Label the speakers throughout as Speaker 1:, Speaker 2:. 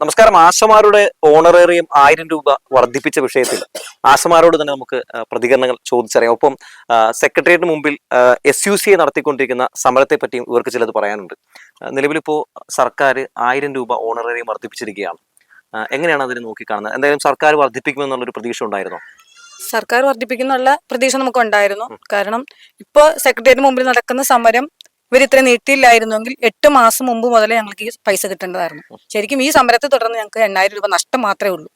Speaker 1: നമസ്കാരം. ആശമാരുടെ ഓണറേറിയം ആയിരം രൂപ വർദ്ധിപ്പിച്ച വിഷയത്തിൽ ആശമാരോട് തന്നെ നമുക്ക് പ്രതികരണങ്ങൾ ചോദിച്ചറിയാം. ഒപ്പം സെക്രട്ടേറിയറ്റിന് മുമ്പിൽ എസ് യു സി സിയെ നടത്തിക്കൊണ്ടിരിക്കുന്ന സമരത്തെ പറ്റിയും ഇവർക്ക് ചിലത് പറയാനുണ്ട്. നിലവിലിപ്പോ സർക്കാർ ആയിരം രൂപ ഓണറേറിയം വർദ്ധിപ്പിച്ചിരിക്കുകയാണ്. എങ്ങനെയാണ് അതിനെ നോക്കിക്കാണുന്നത്? എന്തായാലും സർക്കാർ വർദ്ധിപ്പിക്കുമെന്നുള്ളൊരു പ്രതീക്ഷ ഉണ്ടായിരുന്നോ?
Speaker 2: സർക്കാർ വർദ്ധിപ്പിക്കുന്നുള്ള പ്രതീക്ഷ നമുക്ക് ഉണ്ടായിരുന്നു കാരണം ഇപ്പോൾ സെക്രട്ടേറിയറ്റ് മുമ്പിൽ നടക്കുന്ന സമരം ഇവർ ഇത്ര നീട്ടിയില്ലായിരുന്നെങ്കിൽ എട്ട് മാസം മുമ്പ് മുതലേ ഞങ്ങൾക്ക് ഈ പൈസ കിട്ടേണ്ടതായിരുന്നു. ശരിക്കും ഈ സമരത്തെ തുടർന്ന് ഞങ്ങൾക്ക് എണ്ണായിരം രൂപ നഷ്ടം മാത്രമേ ഉള്ളൂ.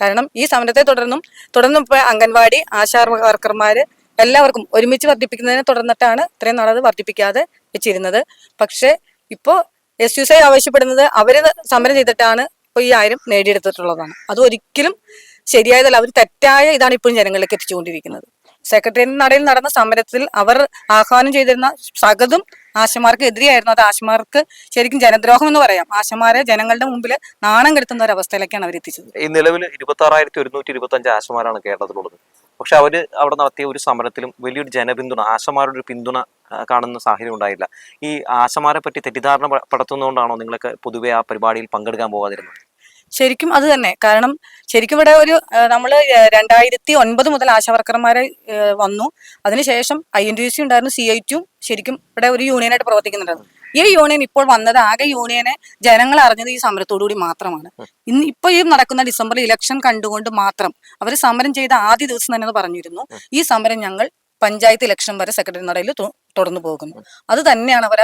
Speaker 2: കാരണം ഈ സമരത്തെ തുടർന്നും തുടർന്ന് ഇപ്പോൾ അംഗൻവാടി ആശാ വർക്കർമാര് എല്ലാവർക്കും ഒരുമിച്ച് വർദ്ധിപ്പിക്കുന്നതിനെ തുടർന്നിട്ടാണ് ഇത്രയും നാളത് വർദ്ധിപ്പിക്കാതെ വെച്ചിരുന്നത്. പക്ഷേ ഇപ്പോ എസ് യു സി ആവശ്യപ്പെടുന്നത് അവർ സമരം ചെയ്തിട്ടാണ് ഇപ്പോൾ ഈ ആയിരം നേടിയെടുത്തിട്ടുള്ളതാണ്. അത് ഒരിക്കലും ശരിയായതല്ല. അവർ തെറ്റായ ഇതാണ് ഇപ്പോഴും ജനങ്ങളിലേക്ക് എത്തിച്ചുകൊണ്ടിരിക്കുന്നത്. സെക്രട്ടേറിയറ്റ് നടയിൽ നടന്ന സമരത്തിൽ അവർ ആഹ്വാനം ചെയ്തിരുന്ന സകതും ആശമാർക്ക് എതിരെയായിരുന്നു. അത് ആശമാർക്ക് ശരിക്കും ജനദ്രോഹം എന്ന് പറയാം. ആശമാരെ ജനങ്ങളുടെ മുമ്പിൽ നാണം കെടുത്തുന്ന ഒരു അവസ്ഥയിലേക്കാണ് അവർ എത്തിച്ചത്.
Speaker 1: ഈ നിലവിൽ ഇരുപത്തി ആറായിരത്തി ഒരുന്നൂറ്റി ഇരുപത്തി അഞ്ച് ആശമാരാണ് കേരളത്തിലുള്ളത്. പക്ഷെ അവർ അവിടെ നടത്തിയ ഒരു സമരത്തിലും വലിയൊരു ജനപിന്തുണ ആശമാരുടെ ഒരു പിന്തുണ കാണുന്ന സാഹചര്യം ഉണ്ടായില്ല. ഈ ആശമാരെ പറ്റി തെറ്റിദ്ധാരണ പടത്തുന്നതുകൊണ്ടാണോ നിങ്ങളൊക്കെ പൊതുവെ ആ പരിപാടിയിൽ പങ്കെടുക്കാൻ പോകാതിരുന്നത്?
Speaker 2: ശരിക്കും അത് തന്നെ. കാരണം ശരിക്കും ഇവിടെ ഒരു നമ്മൾ രണ്ടായിരത്തി ഒൻപത് മുതൽ ആശാവർക്കർമാരെ വന്നു. അതിനുശേഷം ഐ എൻ ടി സി ഉണ്ടായിരുന്നു സി ഐ ടിയും ശരിക്കും ഇവിടെ ഒരു യൂണിയനായിട്ട് പ്രവർത്തിക്കുന്നുണ്ടായിരുന്നു. ഈ യൂണിയൻ ഇപ്പോൾ വന്നത് ആകെ യൂണിയനെ ജനങ്ങൾ അറിഞ്ഞത് ഈ സമരത്തോടുകൂടി മാത്രമാണ്. ഇന്ന് ഇപ്പൊ ഈ നടക്കുന്ന ഡിസംബർ ഇലക്ഷൻ കണ്ടുകൊണ്ട് മാത്രം അവർ സമരം ചെയ്ത ആദ്യ ദിവസം തന്നെ പറഞ്ഞിരുന്നു. ഈ സമരം ഞങ്ങൾ പഞ്ചായത്ത് ഇലക്ഷൻ വരെ സെക്രട്ടറി നടയിൽ തുടർന്നു പോകുന്നു. അത് തന്നെയാണ് അവർ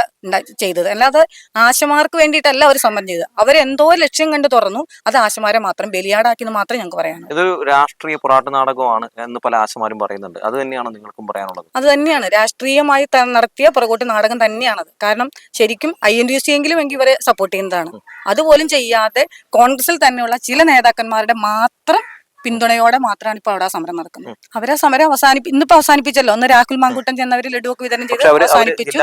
Speaker 2: ചെയ്തത്. അല്ലാതെ ആശമാർക്ക് വേണ്ടിയിട്ടല്ല അവർ സമരം ചെയ്തത്. അവരെന്തോ ലക്ഷ്യം കണ്ട് തുറന്നു. അത് ആശമാരെ മാത്രം ബലിയാടാക്കിയെന്ന് മാത്രം ഞങ്ങൾക്ക് പറയാം
Speaker 1: ഇതൊരു രാഷ്ട്രീയ പോരാട്ട നാടകമാണ് എന്ന് പല ആശമാരും പറയുന്നുണ്ട്. അത് തന്നെയാണ് നിങ്ങൾക്കും പറയാനുള്ളത്.
Speaker 2: അത് തന്നെയാണ്. രാഷ്ട്രീയമായി നടത്തിയ പുറകോട്ട് നാടകം തന്നെയാണത്. കാരണം ശരിക്കും ഐ എൻ ഡി സി എങ്കിലും എങ്കിൽ ഇവരെ സപ്പോർട്ട് ചെയ്യുന്നതാണ്. അതുപോലും ചെയ്യാതെ കോൺഗ്രസിൽ തന്നെയുള്ള ചില നേതാക്കന്മാരുടെ മാത്രം പിന്തുണയോടെ മാത്രമാണ് ഇപ്പൊ അവിടെ ആ സമരം നടക്കുന്നത്. അവരെ സമരം അവസാനിപ്പി ഇന്നിപ്പോ അവസാനിപ്പിച്ചല്ലോ. ഒന്ന് രാഹുൽ മാങ്കൂട്ടം ചെന്നവര് ലഡുവൊക്കെ വിതരണം ചെയ്ത് അവസാനിപ്പിച്ചു.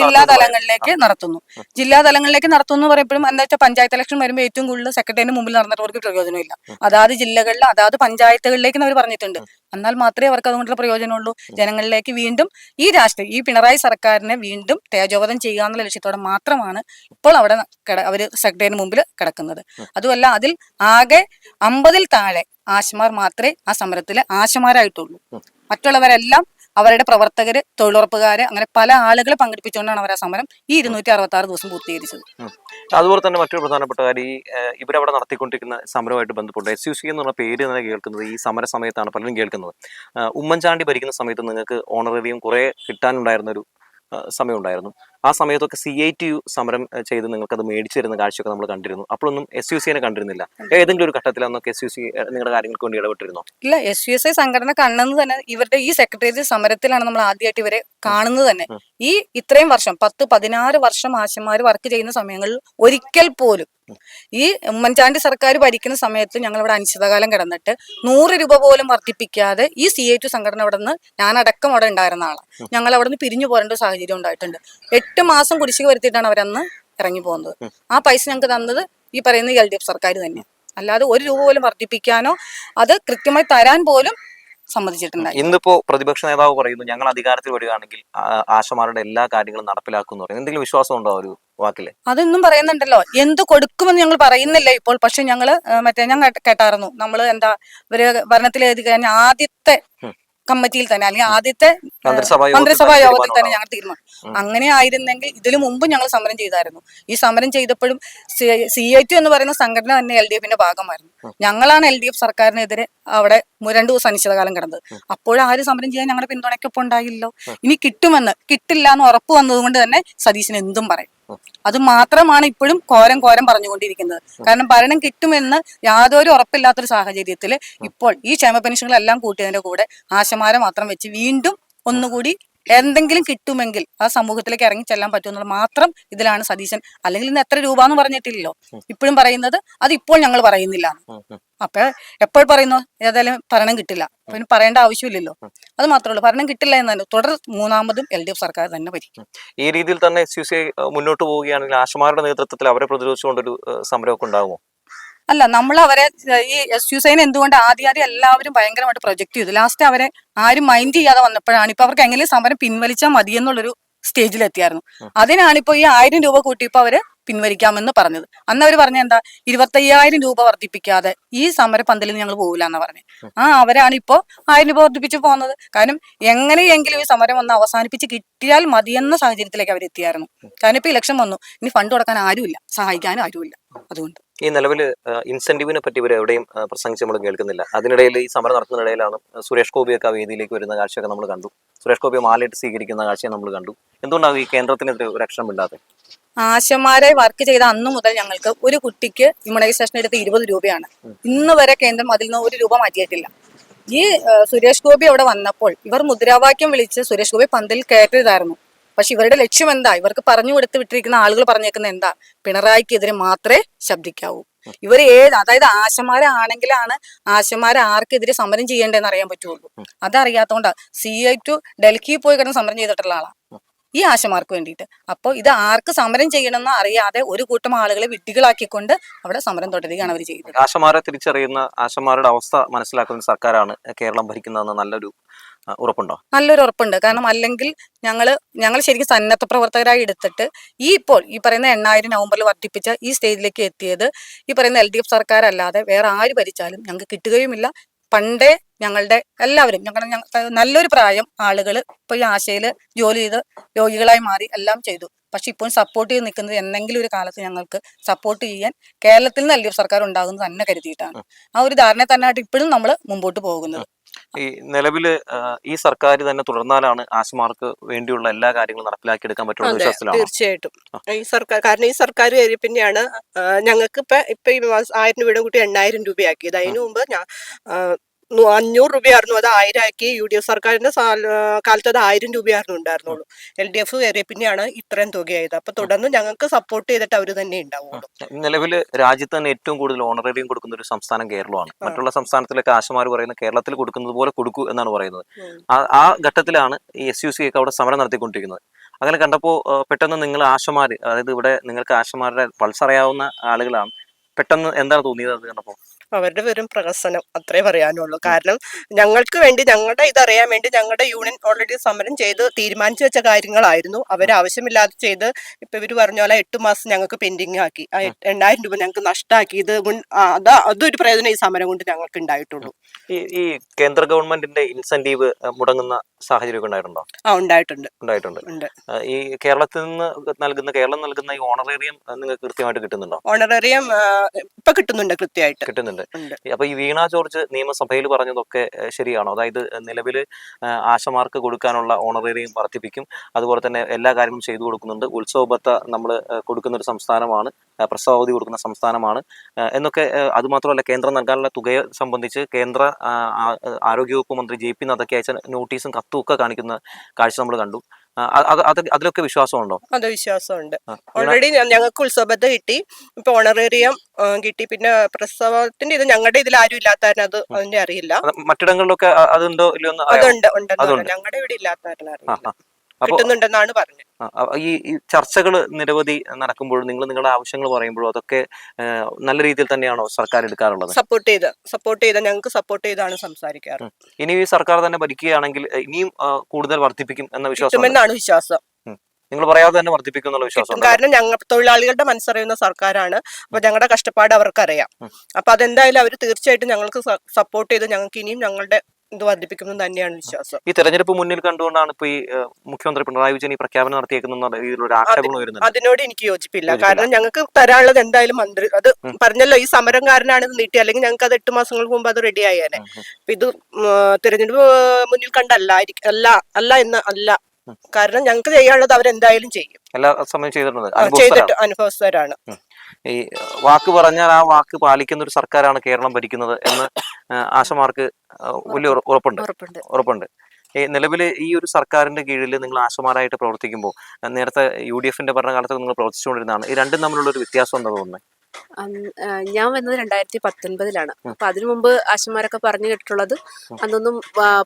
Speaker 1: ജില്ലാ
Speaker 2: തലങ്ങളിലേക്ക് നടത്തുന്നു. ജില്ലാ തലങ്ങളിലേക്ക് നടത്തുന്നു എന്ന് പറയുമ്പോഴും എന്താ വെച്ചാൽ പഞ്ചായത്ത് ഇലക്ഷൻ വരുമ്പോൾ ഏറ്റവും കൂടുതൽ സെക്രട്ടറിന് മുമ്പിൽ നടന്നിട്ടവർക്ക് പ്രയോജനമില്ല. അതാത് ജില്ലകളിൽ അതാത് പഞ്ചായത്തുകളിലേക്ക് അവർ പറഞ്ഞിട്ടുണ്ട്. എന്നാൽ മാത്രമേ അവർക്ക് അതുകൊണ്ടുള്ള പ്രയോജനമുള്ളൂ. ജനങ്ങളിലേക്ക് വീണ്ടും ഈ രാഷ്ട്രീയം ഈ പിണറായി സർക്കാരിനെ വീണ്ടും തേജോവധം ചെയ്യുക എന്നുള്ള ലക്ഷ്യത്തോടെ മാത്രമാണ് ഇപ്പോൾ അവിടെ അവർ സെക്രട്ടറിന് മുമ്പിൽ കിടക്കുന്നത്. അതുമല്ല അതിൽ ആകെ അമ്പതിൽ താഴെ ആശമാർ മാത്രമേ ആ സമരത്തിൽ ആശമാരായിട്ടുള്ളൂ. മറ്റുള്ളവരെല്ലാം അവരുടെ പ്രവർത്തകര് തൊഴിലുറപ്പുകാര് അങ്ങനെ പല ആളുകളെ പങ്കെടുപ്പിച്ചുകൊണ്ടാണ് അവർ ആ സമരം ഈ ഇരുന്നൂറ്റി അറുപത്തി ആറ് ദിവസം പൂർത്തീകരിച്ചത്.
Speaker 1: അതുപോലെ തന്നെ മറ്റൊരു പ്രധാനപ്പെട്ട കാര്യം ഈ ഇവരവിടെ നടത്തിക്കൊണ്ടിരിക്കുന്ന സമരമായിട്ട് ബന്ധപ്പെട്ട് എസ് യു സി എന്നുള്ള പേര് തന്നെ കേൾക്കുന്നത് ഈ സമര സമയത്താണ് പലരും കേൾക്കുന്നത്. ഉമ്മൻചാണ്ടി ഭരിക്കുന്ന സമയത്ത് നിങ്ങൾക്ക് ഓണറേറിയം കുറെ കിട്ടാനുണ്ടായിരുന്ന ഒരു സമയം സമയമുണ്ടായിരുന്നു. ആ സമയത്തൊക്കെ സി ഐ ടി യു സമരം ചെയ്ത് നിങ്ങൾക്ക് അത് മേടിച്ചു തരുന്ന കാഴ്ചയൊക്കെ നമ്മൾ കണ്ടിരുന്നു. അപ്പോഴൊന്നും എസ് യു സിനെ കണ്ടിരുന്നില്ല. ഏതെങ്കിലും ഒരു ഘട്ടത്തിൽ അന്നൊക്കെ എസ് യു സി നിങ്ങളുടെ കാര്യങ്ങൾക്ക് വേണ്ടി ഇടപെട്ടിരുന്നോ?
Speaker 2: ഇല്ല എസ് യു എസ് ഐ സംഘടന കണ്ണെന്ന് തന്നെ ഇവരുടെ ഈ സെക്രട്ടേറിയറ്റ് സമരത്തിലാണ് നമ്മൾ ആദ്യമായിട്ട് ഇവരെ കാണുന്നത് തന്നെ. ഈ ഇത്രയും വർഷം പത്ത് പതിനാറ് വർഷം ആശന്മാർ വർക്ക് ചെയ്യുന്ന സമയങ്ങളിൽ ഒരിക്കൽ പോലും ഈ ഉമ്മൻചാണ്ടി സർക്കാർ ഭരിക്കുന്ന സമയത്ത് ഞങ്ങൾ ഇവിടെ അനിശ്ചിതകാലം കിടന്നിട്ട് നൂറ് രൂപ പോലും വർദ്ധിപ്പിക്കാതെ ഈ സി ഐ ടു സംഘടന അവിടെ നിന്ന് ഞാനടക്കം അവിടെ ഉണ്ടായിരുന്ന ആളാണ് ഞങ്ങൾ അവിടെ നിന്ന് പിരിഞ്ഞു പോരേണ്ട ഒരു സാഹചര്യം ഉണ്ടായിട്ടുണ്ട്. എട്ട് മാസം കുടിശ്ശിക വരുത്തിയിട്ടാണ് അവരന്ന് ഇറങ്ങി പോകുന്നത്. ആ പൈസ ഞങ്ങൾക്ക് തന്നത് ഈ പറയുന്ന എൽ ഡി എഫ് സർക്കാർ തന്നെ അല്ലാതെ ഒരു രൂപ പോലും വർദ്ധിപ്പിക്കാനോ അത് കൃത്യമായി തരാൻ പോലും സമ്മതിച്ചിട്ടുണ്ട്
Speaker 1: ഇന്നിപ്പോ പ്രതിപക്ഷ നേതാവ് പറയുന്നു ഞങ്ങൾ അധികാരത്തിൽ വരികയാണെങ്കിൽ ആശമാരുടെ എല്ലാ കാര്യങ്ങളും നടപ്പിലാക്കും എന്ന് പറയുന്നു. എന്തെങ്കിലും വിശ്വാസം ഉണ്ടോ ഒരു വാക്കിൽ?
Speaker 2: അതൊന്നും പറയുന്നുണ്ടല്ലോ. എന്ത് കൊടുക്കുമെന്ന് ഞങ്ങൾ പറയുന്നില്ല ഇപ്പോൾ. പക്ഷെ ഞങ്ങൾ മറ്റേ ഞാൻ കേട്ട- കേട്ടായിരുന്നു. നമ്മൾ എന്താ ഇവർ ഭരണത്തിൽ എഴുതി കഴിഞ്ഞ ആദ്യത്തെ. കമ്മിറ്റിയിൽ തന്നെ അല്ലെങ്കിൽ ആദ്യത്തെ
Speaker 1: മന്ത്രിസഭാ യോഗത്തിൽ തന്നെ
Speaker 2: ഞങ്ങൾ തീരുമാനം. അങ്ങനെ ആയിരുന്നെങ്കിൽ ഇതിനു മുമ്പ് ഞങ്ങൾ സമരം ചെയ്തായിരുന്നു. ഈ സമരം ചെയ്തപ്പോഴും സി ഐ ടി എന്ന് പറയുന്ന സംഘടന തന്നെ എൽ ഡി എഫിന്റെ ഭാഗമായിരുന്നു. ഞങ്ങളാണ് എൽ ഡി എഫ് സർക്കാരിനെതിരെ അവിടെ രണ്ടു ദിവസം അനിശ്ചിതകാലം കിടന്നത്. അപ്പോഴും ആരും സമരം ചെയ്യാൻ ഞങ്ങളുടെ പിന്തുണയ്ക്കൊപ്പം ഉണ്ടായില്ലോ ഇനി കിട്ടുമെന്ന് കിട്ടില്ല എന്ന് ഉറപ്പ് വന്നതുകൊണ്ട് തന്നെ സതീശൻ എന്തും പറയും. അത് മാത്രമാണ് ഇപ്പോഴും കോരം കോരം പറഞ്ഞുകൊണ്ടിരിക്കുന്നത്. കാരണം ഭരണം കിട്ടുമെന്ന് യാതൊരു ഉറപ്പില്ലാത്തൊരു സാഹചര്യത്തിൽ ഇപ്പോൾ ഈ ക്ഷേമ പെൻഷനുകളെല്ലാം കൂട്ടിയതിന്റെ കൂടെ ആശമാരെ മാത്രം വെച്ച് വീണ്ടും ഒന്നുകൂടി എന്തെങ്കിലും കിട്ടുമെങ്കിൽ ആ സമൂഹത്തിലേക്ക് ഇറങ്ങി ചെല്ലാൻ പറ്റുമെന്നുള്ള മാത്രം ഇതിലാണ് സതീശൻ. അല്ലെങ്കിൽ ഇന്ന് എത്ര രൂപ എന്ന് പറഞ്ഞിട്ടില്ലല്ലോ. ഇപ്പോഴും പറയുന്നത് അത് ഇപ്പോൾ ഞങ്ങൾ പറയുന്നില്ല. അപ്പൊ എപ്പോൾ പറയുന്നു? ഏതായാലും ഭരണം കിട്ടില്ല. പിന്നെ പറയേണ്ട ആവശ്യമില്ലല്ലോ. അത് മാത്രമേ ഉള്ളൂ. ഭരണം കിട്ടില്ല എന്ന് തന്നെ. തുടർ മൂന്നാമതും എൽ ഡി എഫ് സർക്കാർ തന്നെ ഭരിക്കും
Speaker 1: ഈ രീതിയിൽ തന്നെ എസ് യു സി മുന്നോട്ട് പോവുകയാണെങ്കിൽ ആശമാരുടെ നേതൃത്വത്തിൽ അവരെ പ്രതിരോധിച്ചുകൊണ്ടൊരു സമരമൊക്കെ ഉണ്ടാകുമോ
Speaker 2: അല്ല നമ്മൾ അവരെ ഈ എസ് യു സൈൻ എന്തുകൊണ്ട് ആദ്യം ആദ്യം എല്ലാവരും ഭയങ്കരമായിട്ട് പ്രൊജക്ട് ചെയ്തു. ലാസ്റ്റ് അവരെ ആരും മൈൻഡ് ചെയ്യാതെ വന്നപ്പോഴാണ് ഇപ്പൊ അവർക്ക് എങ്ങനെ സമരം പിൻവലിച്ചാൽ മതി എന്നുള്ളൊരു സ്റ്റേജിൽ എത്തിയായിരുന്നു അതിനാണ് ഇപ്പൊ ഈ ആയിരം രൂപ കൂട്ടിയപ്പോ അവർ പിൻവലിക്കാമെന്ന് പറഞ്ഞത്. അന്ന് അവർ പറഞ്ഞ എന്താ ഇരുപത്തയ്യായിരം രൂപ വർദ്ധിപ്പിക്കാതെ ഈ സമര പന്തലിൽ നിന്ന് ഞങ്ങൾ പോകില്ല എന്നാ പറഞ്ഞത് ആ അവരാണ് ഇപ്പോ ആയിരം രൂപ വർദ്ധിപ്പിച്ച് പോകുന്നത് കാരണം എങ്ങനെയെങ്കിലും ഈ സമരം ഒന്ന് അവസാനിപ്പിച്ച് കിട്ടിയാൽ മതിയെന്ന സാഹചര്യത്തിലേക്ക് അവർ എത്തിയായിരുന്നു. കാരണം ഇപ്പൊ ഇലക്ഷൻ വന്നു. ഇനി ഫണ്ട് കൊടുക്കാൻ ആരുമില്ല. സഹായിക്കാനും ആരുമില്ല. അതുകൊണ്ട്.
Speaker 1: ഈ നിലവിൽ ഇൻസെന്റീവിനെ പറ്റി ഇവർ എവിടെയും പ്രസംഗിച്ച് നമ്മൾ കേൾക്കുന്നില്ല. അതിനിടയിൽ ഈ സമരം നടത്തുന്നതിനിടയിലാണ് സുരേഷ് ഗോപിയൊക്കെ ആ വേദിയിലേക്ക് വരുന്ന കാഴ്ചയൊക്കെ നമ്മൾ കണ്ടു. സുരേഷ് ഗോപി മാലയിട്ട് സ്വീകരിക്കുന്ന കാഴ്ചയെ നമ്മൾ കണ്ടു. എന്തുകൊണ്ടാണ് ഈ കേന്ദ്രത്തിനെതിരെ ഒരു അക്ഷരം ഇല്ലാതെ
Speaker 2: ആശമാരെ വർക്ക് ചെയ്ത അന്നു മുതൽ ഞങ്ങൾക്ക് ഒരു കുട്ടിക്ക് ഇമ്മ്യൂണൈസേഷൻ എടുത്ത് ഇരുപത് രൂപയാണ്. ഇന്ന് വരെ കേന്ദ്രം അതിൽ നിന്ന് ഒരു രൂപ മാറ്റിയിട്ടില്ല. ഈ സുരേഷ് ഗോപി അവിടെ വന്നപ്പോൾ ഇവർ മുദ്രാവാക്യം വിളിച്ച് സുരേഷ് ഗോപി പന്തിൽ കയറ്റരുതായിരുന്നു പക്ഷെ ഇവരുടെ ലക്ഷ്യം എന്താ? ഇവർക്ക് പറഞ്ഞു കൊടുത്ത് വിട്ടിരിക്കുന്ന ആളുകൾ പറഞ്ഞേക്കുന്ന എന്താ? പിണറായിക്കെതിരെ മാത്രമേ ശബ്ദിക്കാവൂ. ഇവർ ഏത് അതായത് ആശമാരാണെങ്കിലാണ് ആശമാരെ ആർക്കെതിരെ സമരം ചെയ്യേണ്ടതെന്ന് അറിയാൻ പറ്റുള്ളൂ. അതറിയാത്തോണ്ടാ സി ഐ ടു ഡൽഹിയിൽ പോയി കിടന്ന് സമരം ചെയ്തിട്ടുള്ള ആളാ. ഈ ആശമാർക്ക് വേണ്ടിയിട്ട്. അപ്പോൾ ഇത് ആർക്ക് സമരം ചെയ്യണമെന്ന് അറിയാതെ ഒരു കൂട്ടം ആളുകളെ വിഡ്ഢികളാക്കിക്കൊണ്ട് അവിടെ സമരം തുടരുകയാണ് അവർ ചെയ്യുന്നത്
Speaker 1: ആശമാരെ തിരിച്ചറിയുന്ന ആശമാരുടെ അവസ്ഥ മനസ്സിലാക്കുന്ന സർക്കാരാണ് കേരളം ഭരിക്കുന്നതെന്ന് നല്ലൊരു ഉറപ്പുണ്ടോ?
Speaker 2: നല്ലൊരു ഉറപ്പുണ്ട്. കാരണം അല്ലെങ്കിൽ ഞങ്ങൾ ഞങ്ങൾ ശരിക്കും സന്നദ്ധ പ്രവർത്തകരായി എടുത്തിട്ട് ഈ ഇപ്പോൾ ഈ പറയുന്ന എണ്ണായിരം നവംബറിൽ വർദ്ധിപ്പിച്ച ഈ സ്റ്റേജിലേക്ക് എത്തിയത് ഈ പറയുന്ന എൽ ഡി എഫ് സർക്കാരല്ലാതെ വേറെ ആര് ഭരിച്ചാലും ഞങ്ങൾക്ക് കിട്ടുകയുമില്ല. പണ്ടേ ഞങ്ങളുടെ എല്ലാവരും ഞങ്ങളുടെ ഞങ്ങ- നല്ലൊരു പ്രായം ആളുകൾ ഇപ്പൊ ഈ ആശയിൽ ജോലി ചെയ്ത് രോഗികളായി മാറി എല്ലാം ചെയ്തു. പക്ഷെ ഇപ്പോൾ സപ്പോർട്ട് ചെയ്ത് നിൽക്കുന്നത് എന്തെങ്കിലും ഒരു കാലത്ത് ഞങ്ങൾക്ക് സപ്പോർട്ട് ചെയ്യാൻ കേരളത്തിൽ നിന്ന് എൽ സർക്കാർ ഉണ്ടാകുന്നത് തന്നെ കരുതിയിട്ടാണ്. ആ ഒരു ധാരണ തന്നെയായിട്ട് ഇപ്പോഴും നമ്മൾ മുമ്പോട്ട് പോകുന്നത്.
Speaker 1: ഈ നിലവിൽ ഈ സർക്കാർ തന്നെ തുടർന്നാലാണ് ആശമാർക്ക് വേണ്ടിയുള്ള എല്ലാ കാര്യങ്ങളും നടപ്പിലാക്കി എടുക്കാൻ
Speaker 3: പറ്റുന്നത്
Speaker 1: വിശ്വാസത്തിലാണ്?
Speaker 3: തീർച്ചയായിട്ടും. ഈ സർക്കാർ കാരണം ഈ സർക്കാർ കയറി പിന്നെയാണ് ഞങ്ങൾക്ക് ഇപ്പൊ ഇപ്പൊ ഈ ആയിരം രൂപയുടെ കൂട്ടി എണ്ണായിരം രൂപയാക്കിയത് അതിനു മുമ്പ് ഞാൻ അഞ്ഞൂറ് രൂപയായിരുന്നു. അത് ആയിരം ആക്കി യു ഡി എഫ് സർക്കാരിന്റെ കാലത്ത് അത് ആയിരം രൂപയായിരുന്നു ഉണ്ടായിരുന്നുള്ളൂ. എൽ ഡി എഫ് കയറിയ പിന്നെയാണ് ഇത്രയും തുകയായത്. അപ്പൊ തുടർന്ന് ഞങ്ങൾക്ക് സപ്പോർട്ട് ചെയ്തിട്ട് അവർ തന്നെ ഉണ്ടാവുള്ളൂ.
Speaker 1: നിലവിൽ രാജ്യത്ത് തന്നെ ഏറ്റവും കൂടുതൽ ഓണറേറിയം കൊടുക്കുന്ന ഒരു സംസ്ഥാനം കേരളമാണ്. മറ്റുള്ള സംസ്ഥാനത്തിലൊക്കെ ആശമാർ പറയുന്നത് കേരളത്തിൽ കൊടുക്കുന്നത് പോലെ കൊടുക്കൂ എന്നാണ് പറയുന്നത്. ആ- ആ ഘട്ടത്തിലാണ് ഈ എസ് യു സി ഒക്കെ അവിടെ സമരം നടത്തിക്കൊണ്ടിരിക്കുന്നത്. അങ്ങനെ കണ്ടപ്പോൾ പെട്ടെന്ന് നിങ്ങൾ ആശമാര് അതായത് ഇവിടെ നിങ്ങൾക്ക് ആശമാരുടെ പൾസ് അറിയാവുന്ന ആളുകളാണ്. പെട്ടെന്ന് എന്താണ് തോന്നിയത് അത് കണ്ടപ്പോൾ
Speaker 3: അവരുടെ വെറും പ്രഹസനം. അത്രേ പറയാനുള്ളൂ. കാരണം ഞങ്ങൾക്ക് വേണ്ടി ഞങ്ങളുടെ ഇതറിയാൻ വേണ്ടി ഞങ്ങളുടെ യൂണിയൻ ഓൾറെഡി സമരം ചെയ്ത് തീരുമാനിച്ചു വെച്ച കാര്യങ്ങളായിരുന്നു. അവർ ആവശ്യമില്ലാതെ ചെയ്ത് ഇപ്പൊ ഇവർ പറഞ്ഞ പോലെ എട്ട് മാസം ഞങ്ങൾക്ക് പെൻഡിങ് ആക്കി. ആ എട്ട് എണ്ണായിരം രൂപ ഞങ്ങൾക്ക് നഷ്ടമാക്കി ഇത് ആ, അതാ അതൊരു പ്രയോജനം ഈ സമരം കൊണ്ട് ഞങ്ങൾക്ക് ഉണ്ടായിട്ടുള്ളൂ.
Speaker 1: ഈ ഈ കേന്ദ്ര ഗവൺമെന്റിന്റെ ഇൻസെന്റീവ് മുടങ്ങുന്ന സാഹചര്യം ഉണ്ടായിട്ടുണ്ടോ?
Speaker 3: ആ ഉണ്ടായിട്ടുണ്ട്.
Speaker 1: ഉണ്ടായിട്ടുണ്ട്.
Speaker 3: ഉണ്ട്.
Speaker 1: ആ, ഈ കേരളത്തിൽ നിന്ന് നൽകുന്ന കേരളം നൽകുന്ന ഈ ഓണറേറിയം നിങ്ങൾക്ക് കൃത്യമായിട്ട് കിട്ടുന്നുണ്ടോ?
Speaker 3: ഓണറേറിയം ഇപ്പൊ കിട്ടുന്നുണ്ട് കൃത്യമായിട്ട്.
Speaker 1: കിട്ടുന്നുണ്ട്. അപ്പൊ ഈ വീണ ജോർജ് നിയമസഭയിൽ പറഞ്ഞതൊക്കെ ശരിയാണോ? അതായത് നിലവിൽ ആശമാർക്ക് കൊടുക്കാനുള്ള ഓണറേറിയം വർദ്ധിപ്പിക്കും അതുപോലെ തന്നെ എല്ലാ കാര്യങ്ങളും ചെയ്തു കൊടുക്കുന്നുണ്ട്. ഉത്സവബത്ത നമ്മൾ കൊടുക്കുന്ന ഒരു സംസ്ഥാനമാണ് പ്രസവാവധി കൊടുക്കുന്ന സംസ്ഥാനമാണ് എന്നൊക്കെ അതുമാത്രമല്ല കേന്ദ്രം നൽകാനുള്ള തുകയെ സംബന്ധിച്ച് കേന്ദ്ര ആരോഗ്യവകുപ്പ് മന്ത്രി ജെ പി നദ്ദയ്ക്ക് അയച്ച നോട്ടീസും കത്തും ഒക്കെ കാണിക്കുന്ന കാഴ്ച നമ്മൾ കണ്ടു. അതിലൊക്കെ വിശ്വാസമുണ്ടോ?
Speaker 3: അത് വിശ്വാസമുണ്ട്. ഓൾറെഡി ഞങ്ങൾക്ക് ഉത്സവബദ്ധ കിട്ടി. ഇപ്പൊ ഓണറേറിയം കിട്ടി. പിന്നെ പ്രസവത്തിന്റെ ഇത് ഞങ്ങളുടെ ഇതിൽ ആരും ഇല്ലാത്തായിരുന്നു അത് അതിന്റെ അറിയില്ല.
Speaker 1: മറ്റിടങ്ങളിലൊക്കെ അതുണ്ടോ ഇല്ലയോ?
Speaker 3: അതുണ്ട്. ഞങ്ങളുടെ ഇവിടെ ഇല്ലാത്തതിന് കിട്ടുന്നുണ്ടെന്നാണ് പറഞ്ഞത്.
Speaker 1: ഈ ചർച്ചകൾ നിരവധി നടക്കുമ്പോൾ നിങ്ങൾ നിങ്ങളുടെ ആവശ്യങ്ങൾ പറയുമ്പോഴും അതൊക്കെ നല്ല രീതിയിൽ തന്നെയാണോ സർക്കാർ എടുക്കാറുള്ളത്?
Speaker 3: സപ്പോർട്ട് ചെയ്ത് സപ്പോർട്ട് ചെയ്ത് ഞങ്ങൾക്ക് സപ്പോർട്ട് ചെയ്താണ് സംസാരിക്കാറ്.
Speaker 1: ഇനി ഈ സർക്കാർ തന്നെ ഭരിക്കുകയാണെങ്കിൽ ഇനിയും കൂടുതൽ വർദ്ധിപ്പിക്കും എന്ന വിശ്വാസം.
Speaker 3: വിശ്വാസം
Speaker 1: നിങ്ങൾ പറയാതെ തന്നെ വർദ്ധിപ്പിക്കും എന്നുള്ള വിശ്വാസം
Speaker 3: കാരണം ഞങ്ങൾ തൊഴിലാളികളുടെ മനസ്സറിയുന്ന സർക്കാരാണ്. അപ്പൊ ഞങ്ങളുടെ കഷ്ടപ്പാട് അവർക്കറിയാം. അപ്പൊ അതെന്തായാലും അവർ തീർച്ചയായിട്ടും ഞങ്ങൾക്ക് സപ്പോർട്ട് ചെയ്ത് ഞങ്ങൾക്ക് ഇനിയും ഞങ്ങളുടെ ഇത് വർദ്ധിപ്പിക്കുമെന്ന് തന്നെയാണ് വിശ്വാസം.
Speaker 1: ഈ തെരഞ്ഞെടുപ്പ് മുന്നിൽ കണ്ടുകൊണ്ടാണ് ഇപ്പൊ ഈ മുഖ്യമന്ത്രി പിണറായി വിജയൻ ഈ പ്രഖ്യാപനം നടത്തിയേക്കുന്ന രീതിയിലൊരു ആക്ഷേപങ്ങൾ
Speaker 3: അതിനോട് എനിക്ക് യോജിപ്പില്ല. കാരണം ഞങ്ങൾക്ക് തരാനുള്ളത് എന്തായാലും മന്ത്രി അത് പറഞ്ഞല്ലോ ഈ സമരംകാരനാണ് ഇത് നീട്ടി അല്ലെങ്കിൽ ഞങ്ങൾക്ക് അത് എട്ട് മാസങ്ങൾക്ക് മുമ്പ് അത് റെഡി ആയേനെ. ഇത് തെരഞ്ഞെടുപ്പ് മുന്നിൽ കണ്ടല്ല അല്ല അല്ല എന്ന് അല്ല. കാരണം ഞങ്ങൾക്ക് ചെയ്യാനുള്ളത് അവരെന്തായാലും ചെയ്യും.
Speaker 1: എല്ലാ സമയം ചെയ്തിട്ടുണ്ട്
Speaker 3: ചെയ്തിട്ട് അനുഭവസ്ഥരാണ്.
Speaker 1: ഈ വാക്ക് പറഞ്ഞാൽ ആ വാക്ക് പാലിക്കുന്ന ഒരു സർക്കാരാണ് കേരളം ഭരിക്കുന്നത് എന്ന് ആശമാർക്ക് വലിയ ഉറപ്പുണ്ട്.
Speaker 3: ഉറപ്പുണ്ട്.
Speaker 1: ഈ നിലവിൽ ഈ ഒരു സർക്കാരിന്റെ കീഴിൽ നിങ്ങൾ ആശമാരായിട്ട് പ്രവർത്തിക്കുമ്പോൾ നേരത്തെ യു ഡി എഫിന്റെ ഭരണകാലത്ത് നിങ്ങൾ പ്രവർത്തിച്ചുകൊണ്ടിരുന്നതാണ് ഈ രണ്ടും തമ്മിലുള്ള ഒരു വ്യത്യാസം എന്താ തോന്നുന്നത്
Speaker 4: ഞാൻ വന്നത് രണ്ടായിരത്തി പത്തൊൻപതിലാണ് അപ്പൊ അതിനു മുമ്പ് ആശുമാരൊക്കെ പറഞ്ഞു കേട്ടിട്ടുള്ളത് അന്നൊന്നും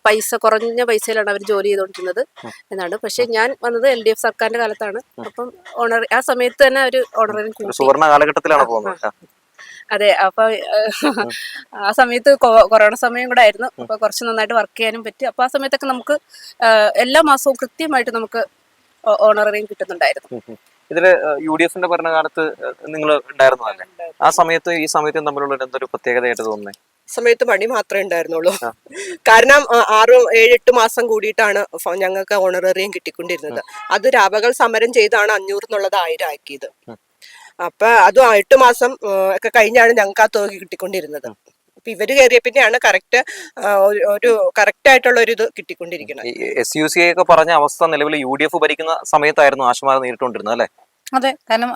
Speaker 4: പൈസ കുറഞ്ഞ പൈസയിലാണ് അവർ ജോലി ചെയ്തുകൊണ്ടിരുന്നത് എന്നാണ്. പക്ഷെ ഞാൻ വന്നത് എൽ ഡി എഫ് സർക്കാരിന്റെ കാലത്താണ്. അപ്പം ഓണർ ആ സമയത്ത് തന്നെ ഒരു ഓണറിന്
Speaker 1: സുവർണ കാലഘട്ടത്തിലാണ് പോകുന്നത്.
Speaker 4: അതെ അപ്പൊ ആ. സമയത്ത് കൊറോണ സമയം കൂടെ ആയിരുന്നു. അപ്പൊ കുറച്ച് നന്നായിട്ട് വർക്ക് ചെയ്യാനും പറ്റി. അപ്പൊ ആ സമയത്തൊക്കെ നമുക്ക് എല്ലാ മാസവും കൃത്യമായിട്ട് നമുക്ക് ഓണററിയും കിട്ടുന്നുണ്ടായിരുന്നു.
Speaker 1: ഇതിൽ യു ഡി എഫിന്റെ ഭരണകാലത്ത് നിങ്ങൾ ഉണ്ടായിരുന്നതല്ലേ? ആ സമയത്ത് ഈ സമയത്തും തമ്മിലുള്ള എന്തൊരു പ്രത്യേകതയായിട്ട് തോന്നുന്നത്
Speaker 3: സമയത്ത് പണി മാത്രമേ ഉണ്ടായിരുന്നുള്ളൂ. കാരണം ആറ് ഏഴ് എട്ട് മാസം കൂടിയിട്ടാണ് ഞങ്ങൾക്ക് ഓണറേറിയം കിട്ടിക്കൊണ്ടിരുന്നത്. അത് രാപകൽ സമരം ചെയ്താണ് അഞ്ഞൂറ് എന്നുള്ളത് ആയിരം ആക്കിയത്. അപ്പൊ അതും എട്ട് മാസം ഒക്കെ കഴിഞ്ഞാണ് ഞങ്ങൾക്ക് ആ തുക കിട്ടിക്കൊണ്ടിരുന്നത്. അപ്പൊ ഇവർ കയറിയ പിന്നെയാണ് കറക്റ്റ് ഒരു കറക്റ്റ് ആയിട്ടുള്ള ഒരു ഇത് കിട്ടിക്കൊണ്ടിരിക്കുന്നത്.
Speaker 1: എസ് യു സി ഒക്കെ പറഞ്ഞ അവസ്ഥ നിലവിൽ യു ഡി എഫ് ഭരിക്കുന്ന സമയത്തായിരുന്നു ആശമാർ നേരിട്ടുകൊണ്ടിരുന്നത് അല്ലെ?
Speaker 2: അതെ കാരണം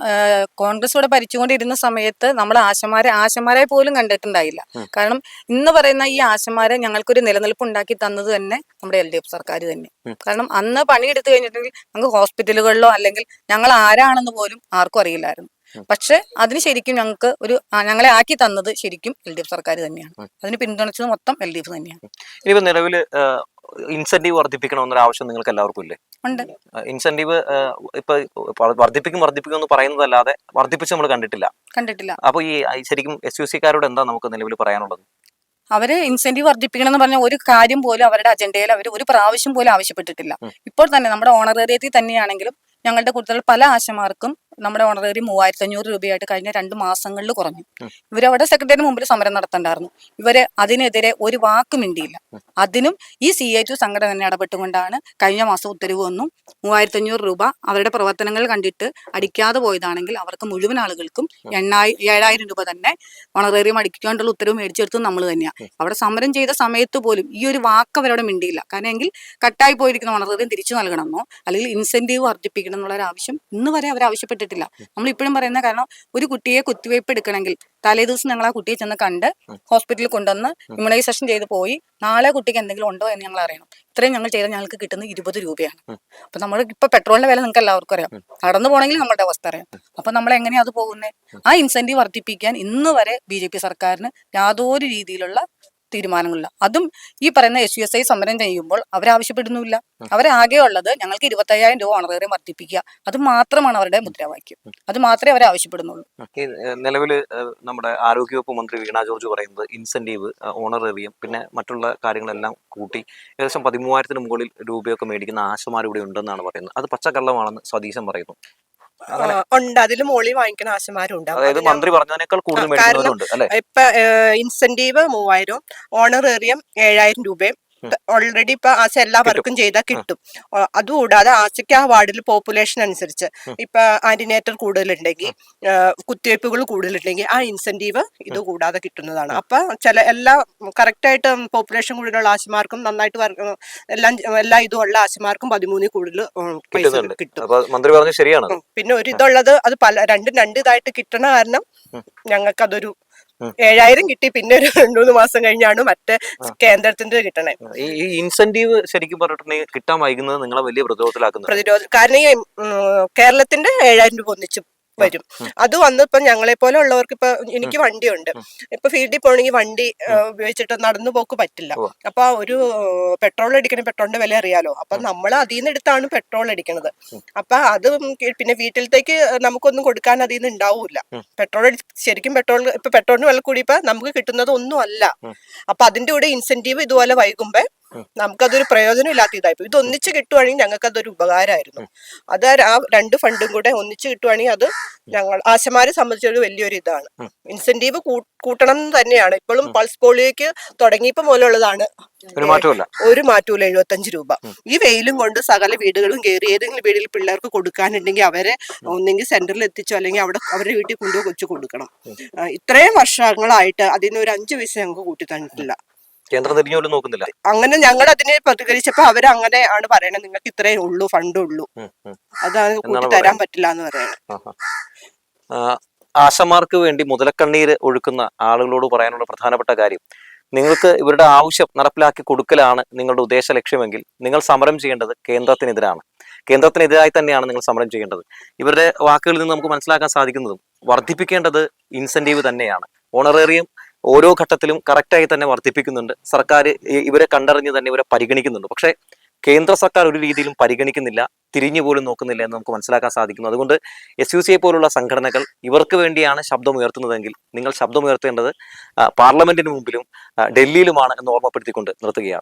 Speaker 2: കോൺഗ്രസ് ഇവിടെ ഭരിച്ചുകൊണ്ടിരുന്ന സമയത്ത് നമ്മൾ ആശമാരെ ആശമാരെ പോലും കണ്ടിട്ടുണ്ടായില്ല. കാരണം ഇന്ന് പറയുന്ന ഈ ആശമാരെ ഞങ്ങൾക്കൊരു നിലനിൽപ്പ് ഉണ്ടാക്കി തന്നത് തന്നെ നമ്മുടെ എൽ ഡി എഫ് സർക്കാർ തന്നെ. കാരണം അന്ന് പണിയെടുത്തു കഴിഞ്ഞിട്ടുണ്ടെങ്കിൽ നമുക്ക് ഹോസ്പിറ്റലുകളിലോ അല്ലെങ്കിൽ ഞങ്ങൾ ആരാണെന്ന് പോലും ആർക്കും അറിയില്ലായിരുന്നു. പക്ഷെ അതിന് ശരിക്കും ഞങ്ങൾക്ക് ഒരു ഞങ്ങളെ ആക്കി തന്നത് ശരിക്കും എൽ ഡി എഫ് സർക്കാർ തന്നെയാണ്. അതിന് പിന്തുണച്ചത് മൊത്തം എൽ ഡി എഫ് തന്നെയാണ്.
Speaker 1: ഇനിയിപ്പോ നിലവിൽ ഇൻസെന്റീവ് വർദ്ധിപ്പിക്കണമെന്നൊരു ആവശ്യം നിങ്ങൾക്ക് എല്ലാവർക്കും ഇല്ലേ?
Speaker 2: ഉണ്ട്.
Speaker 1: ഇൻസെന്റീവ് ഇപ്പൊ വർദ്ധിപ്പിക്കും വർദ്ധിപ്പിക്കും എന്ന് പറയുന്നതല്ലാതെ വർദ്ധിപ്പിച്ച് നമ്മൾ കണ്ടിട്ടില്ല.
Speaker 2: കണ്ടിട്ടില്ല.
Speaker 1: അപ്പൊ ഈ ശരിക്കും എസ് യു സിക്കാരോട് എന്താ നമുക്ക് നിലവിൽ പറയാനുള്ളത്?
Speaker 2: അവർ ഇൻസെന്റീവ് വർദ്ധിപ്പിക്കണം എന്ന് പറഞ്ഞ ഒരു കാര്യം പോലും അവരുടെ അജണ്ടയിൽ അവർ ഒരു പ്രാവശ്യം പോലും ആവശ്യപ്പെട്ടിട്ടില്ല. ഇപ്പോൾ തന്നെ നമ്മുടെ ഓണറേറിയത്തിൽ തന്നെയാണെങ്കിലും ഞങ്ങളുടെ കൂട്ടത്തിൽ പല ആശമാർക്കും നമ്മുടെ ഓണറേറി മൂവായിരത്തി അഞ്ഞൂറ് രൂപയായിട്ട് കഴിഞ്ഞ രണ്ട് മാസങ്ങളിൽ കുറഞ്ഞു. ഇവരവിടെ സെക്രട്ടറിയുടെ മുമ്പിൽ സമരം നടത്തണ്ടായിരുന്നു. ഇവർ അതിനെതിരെ ഒരു വാക്ക് മിണ്ടിയില്ല. അതിനും ഈ സി എ ടു സംഘടന തന്നെ ഇടപെട്ടുകൊണ്ടാണ് കഴിഞ്ഞ മാസം ഉത്തരവ് വന്നു. മൂവായിരത്തി അഞ്ഞൂറ് രൂപ അവരുടെ പ്രവർത്തനങ്ങൾ കണ്ടിട്ട് അടിക്കാതെ പോയതാണെങ്കിൽ അവർക്ക് മുഴുവൻ ആളുകൾക്കും എണ്ണായി ഏഴായിരം രൂപ തന്നെ ഓണറേറിയം അടിക്കാണ്ടുള്ള ഉത്തരവ് മേടിച്ചെടുത്തത് നമ്മൾ തന്നെയാണ് അവിടെ സമരം ചെയ്ത സമയത്ത് പോലും ഈ ഒരു വാക്ക് അവരവിടെ മിണ്ടിയില്ല. കാരണം എങ്കിൽ കട്ടായി പോയിരിക്കുന്ന ഓണറേറിയം തിരിച്ചു നൽകണമെന്നോ അല്ലെങ്കിൽ ഇൻസെന്റീവ് വർദ്ധിപ്പിക്കണം എന്നുള്ള ഒരു ആവശ്യം ഇന്ന് വരെ അവർ ആവശ്യപ്പെട്ടിട്ടില്ല നമ്മൾ ഇപ്പോഴും പറയുന്ന കാരണം ഒരു കുട്ടിയെ കുത്തിവയ്പ് എടുക്കണമെങ്കിൽ തലേ ദിവസം ഞങ്ങൾ ആ കുട്ടിയെ ചെന്ന് കണ്ട് ഹോസ്പിറ്റലിൽ കൊണ്ടുവന്ന് ഇമ്മ്യൂണൈസേഷൻ ചെയ്ത് പോയി നാളെ കുട്ടിക്ക് എന്തെങ്കിലും ഉണ്ടോ എന്ന് ഞങ്ങൾ അറിയണം. ഇത്രയും ഞങ്ങൾ ചെയ്താൽ ഞങ്ങൾക്ക് കിട്ടുന്നത് ഇരുപത് രൂപയാണ്. അപ്പൊ നമ്മൾ ഇപ്പൊ പെട്രോളിന്റെ വില നിങ്ങൾക്ക് എല്ലാവർക്കും അറിയാം. നടന്നു പോകണമെങ്കിൽ നമ്മുടെ അവസ്ഥ അറിയാം. അപ്പൊ നമ്മൾ എങ്ങനെയാ അത് പോകുന്നത് ആ ഇൻസെന്റീവ് വർദ്ധിപ്പിക്കാൻ ഇന്ന് വരെ ബി ജെ പി സർക്കാരിന് യാതൊരു രീതിയിലുള്ള തീരുമാനങ്ങളില്ല. അതും ഈ പറയുന്ന എസ് യു എസ് ഐ സമരം ചെയ്യുമ്പോൾ അവരാവശ്യപ്പെടുന്നില്ല അവരാകെ ഉള്ളത് ഞങ്ങൾക്ക് ഇരുപത്തയ്യായിരം രൂപ ഓണറേറിയം വർദ്ധിപ്പിക്കുക. അത് മാത്രമാണ് അവരുടെ മുദ്രാവാക്യം. അത് മാത്രമേ അവർ ആവശ്യപ്പെടുന്നുള്ളൂ.
Speaker 1: നിലവിൽ നമ്മുടെ ആരോഗ്യവകുപ്പ് മന്ത്രി വീണ ജോർജ് പറയുന്നത് ഇൻസെന്റീവ് ഓണറേറിയം പിന്നെ മറ്റുള്ള കാര്യങ്ങളെല്ലാം കൂട്ടി ഏകദേശം പതിമൂവായിരത്തിന് മുകളിൽ രൂപയൊക്കെ മേടിക്കുന്ന ആശമാർ ഇവിടെ ഉണ്ടെന്നാണ് പറയുന്നത്. അത് പച്ചക്കള്ളമാണെന്ന് സതീശൻ പറയുന്നു.
Speaker 3: ഉണ്ട്. അതിൽ മോളി വാങ്ങിക്കുന്ന ആശമാരുണ്ട്.
Speaker 1: അതായത് മന്ത്രി പറഞ്ഞതിനേക്കാൾ കൂടുതൽ മേടിക്കുന്നവരുണ്ട് അല്ലെ?
Speaker 3: ഇപ്പൊ ഇൻസെന്റീവ് മൂവായിരം ഓണറേറിയം ഏഴായിരം രൂപയും ഓൾറെഡി ഇപ്പൊ ആശ എല്ലാവർക്കും ചെയ്താൽ കിട്ടും. അതുകൂടാതെ ആശയ്ക്ക് ആ വാർഡിൽ പോപ്പുലേഷൻ അനുസരിച്ച് ഇപ്പൊ ആന്റിനേറ്റർ കൂടുതലുണ്ടെങ്കിൽ കുത്തിവയ്പ്പുകൾ കൂടുതലുണ്ടെങ്കിൽ ആ ഇൻസെന്റീവ് ഇത് കൂടാതെ കിട്ടുന്നതാണ്. അപ്പൊ ചില എല്ലാ കറക്റ്റ് ആയിട്ട് പോപ്പുലേഷൻ കൂടുതലുള്ള ആശമാർക്കും നന്നായിട്ട് വർക്ക് എല്ലാം എല്ലാ ഇതും ഉള്ള ആശമാർക്കും പതിമൂന്നിൽ കൂടുതൽ പൈസ കിട്ടും.
Speaker 1: മന്ത്രി ശരിയാണ്.
Speaker 3: പിന്നെ ഒരു ഇതുള്ളത് അത് പല രണ്ടും രണ്ട് ഇതായിട്ട് കിട്ടണ കാരണം ഞങ്ങൾക്ക് അതൊരു ഏഴായിരം കിട്ടി. പിന്നെ ഒരു രണ്ടുമൂന്ന് മാസം കഴിഞ്ഞാണ് മറ്റേ കേന്ദ്രത്തിന്റെ കിട്ടണേ.
Speaker 1: ഈ ഈ ഇൻസെന്റീവ് ശരിക്കും പറഞ്ഞിട്ടുണ്ടെങ്കിൽ കിട്ടാൻ വൈകുന്നത് നിങ്ങളെ വലിയ പ്രതിരോധത്തിലാക്കുന്നത്.
Speaker 3: പ്രതിരോധ കാരണം ഈ കേരളത്തിന്റെ ഏഴായിരം രൂപ ഒന്നിച്ച് വരും. അത് വന്നിപ്പോ ഞങ്ങളെ പോലെ ഉള്ളവർക്ക് ഇപ്പൊ എനിക്ക് വണ്ടിയുണ്ട്. ഇപ്പൊ ഫീൽഡിൽ പോകണമെങ്കിൽ വണ്ടി ഉപയോഗിച്ചിട്ട് നടന്നു പോക്ക് പറ്റില്ല. അപ്പൊ ഒരു പെട്രോൾ അടിക്കണ പെട്രോളിന്റെ വില അറിയാലോ. അപ്പൊ നമ്മൾ അതിൽ നിന്ന് എടുത്താണ് പെട്രോൾ അടിക്കണത്. അപ്പൊ അത് പിന്നെ വീട്ടിലത്തേക്ക് നമുക്കൊന്നും കൊടുക്കാൻ അതിൽ നിന്ന് ഉണ്ടാവൂല പെട്രോൾ ശരിക്കും പെട്രോൾ ഇപ്പൊ പെട്രോളിന് വില കൂടിയപ്പോ നമുക്ക് കിട്ടുന്നത് ഒന്നും അല്ല അപ്പൊ അതിന്റെ കൂടെ ഇൻസെന്റീവ് ഇതുപോലെ വൈകുമ്പോ നമുക്കതൊരു പ്രയോജനം ഇല്ലാത്ത ഇതായിപ്പോ ഇത് ഒന്നിച്ച് കിട്ടുവാണെങ്കിൽ ഞങ്ങൾക്ക് അതൊരു ഉപകാരമായിരുന്നു. അത് ആ രണ്ട് ഫണ്ടും കൂടെ ഒന്നിച്ച് കിട്ടുവാണെങ്കിൽ അത് ഞങ്ങൾ ആശമാരെ സംബന്ധിച്ചൊരു വലിയൊരു ഇതാണ്. ഇൻസെന്റീവ് കൂട്ടണം തന്നെയാണ്. ഇപ്പോഴും പൾസ് പോളിയോക്ക് തുടങ്ങിയപ്പോ
Speaker 1: ഒരു മാറ്റമില്ല
Speaker 3: ഒരു മാറ്റൂല എഴുപത്തഞ്ച് രൂപ. ഈ വെയിലും കൊണ്ട് സകല വീടുകളും കയറി ഏതെങ്കിലും വീടിൽ പിള്ളേർക്ക് കൊടുക്കാനുണ്ടെങ്കിൽ അവരെ ഒന്നെങ്കിൽ സെന്ററിൽ എത്തിച്ചോ അല്ലെങ്കിൽ അവിടെ അവരുടെ വീട്ടിൽ കൊണ്ടുപോയി കൊച്ചു കൊടുക്കണം. ഇത്രയും വർഷങ്ങളായിട്ട് അതിന് ഒരു അഞ്ചു പൈസ ഞങ്ങൾക്ക് കൂട്ടി തന്നിട്ടില്ല
Speaker 1: കേന്ദ്രം തിരിഞ്ഞു പോലും നോക്കുന്നില്ല.
Speaker 3: അങ്ങനെ ഞങ്ങൾ അതിനെ പ്രതികരിച്ചപ്പോ അവർ അങ്ങനെ ആണ് പറയണത്. നിങ്ങൾക്ക് ഇത്രേ ഉള്ളൂ ഫണ്ട് ഉള്ളൂ. അതാണ് കൂട്ടി തരാൻ പറ്റില്ല എന്ന് പറയണത്.
Speaker 1: ആ, ആശമാർക്ക് വേണ്ടി മുതലക്കണ്ണീര് ഒഴുക്കുന്ന ആളുകളോട് പറയാനുള്ള പ്രധാനപ്പെട്ട കാര്യം നിങ്ങൾക്ക് ഇവരുടെ ആവശ്യം നടപ്പിലാക്കി കൊടുക്കലാണ് നിങ്ങളുടെ ഉദ്ദേശ ലക്ഷ്യമെങ്കിൽ നിങ്ങൾ സമരം ചെയ്യേണ്ടത് കേന്ദ്രത്തിനെതിരാണ്. കേന്ദ്രത്തിനെതിരായി തന്നെയാണ് നിങ്ങൾ സമരം ചെയ്യേണ്ടത്. ഇവരുടെ വാക്കുകളിൽ നിന്ന് നമുക്ക് മനസ്സിലാക്കാൻ സാധിക്കുന്നതും വർദ്ധിപ്പിക്കേണ്ടത് ഇൻസെന്റീവ് തന്നെയാണ്. ഓണറേറിയം ഓരോ ഘട്ടത്തിലും കറക്റ്റായി തന്നെ വർദ്ധിപ്പിക്കുന്നുണ്ട്. സർക്കാർ ഇവരെ കണ്ടറിഞ്ഞ് തന്നെ ഇവരെ പരിഗണിക്കുന്നുണ്ട്. പക്ഷേ കേന്ദ്ര സർക്കാർ ഒരു രീതിയിലും പരിഗണിക്കുന്നില്ല തിരിഞ്ഞു പോലും നോക്കുന്നില്ല എന്ന് നമുക്ക് മനസ്സിലാക്കാൻ സാധിക്കുന്നു. അതുകൊണ്ട് എസ് യു സിയെ പോലുള്ള സംഘടനകൾ ഇവർക്ക് വേണ്ടിയാണ് ശബ്ദമുയർത്തുന്നതെങ്കിൽ നിങ്ങൾ ശബ്ദമുയർത്തേണ്ടത് പാർലമെന്റിന് മുമ്പിലും ഡൽഹിയിലുമാണ് എന്ന് ഓർമ്മപ്പെടുത്തിക്കൊണ്ട് നിർത്തുകയാണ്.